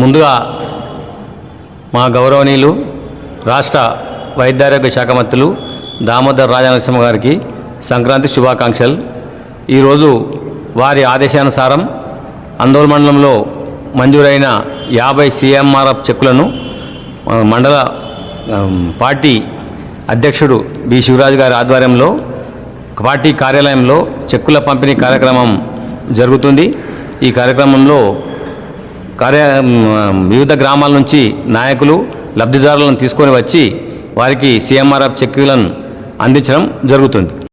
ముందుగా మా గౌరవనీయులు రాష్ట్ర వైద్యారోగ్య శాఖ మంత్రులు దామోదర్ రాజనరసింహ గారికి సంక్రాంతి శుభాకాంక్షలు. ఈరోజు వారి ఆదేశానుసారం అందోళ మండలంలో మంజూరైన యాభై సీఎంఆర్ఎఫ్ చెక్కులను మండల పార్టీ అధ్యక్షుడు బి శివరాజు గారి ఆధ్వర్యంలో పార్టీ కార్యాలయంలో చెక్కుల పంపిణీ కార్యక్రమం జరుగుతుంది. ఈ కార్యక్రమంలో కార్య వివిధ గ్రామాల నుంచి నాయకులు లబ్ధిదారులను తీసుకొని వచ్చి వారికి సీఎంఆర్ఎఫ్ చెక్కులను అందించడం జరుగుతుంది.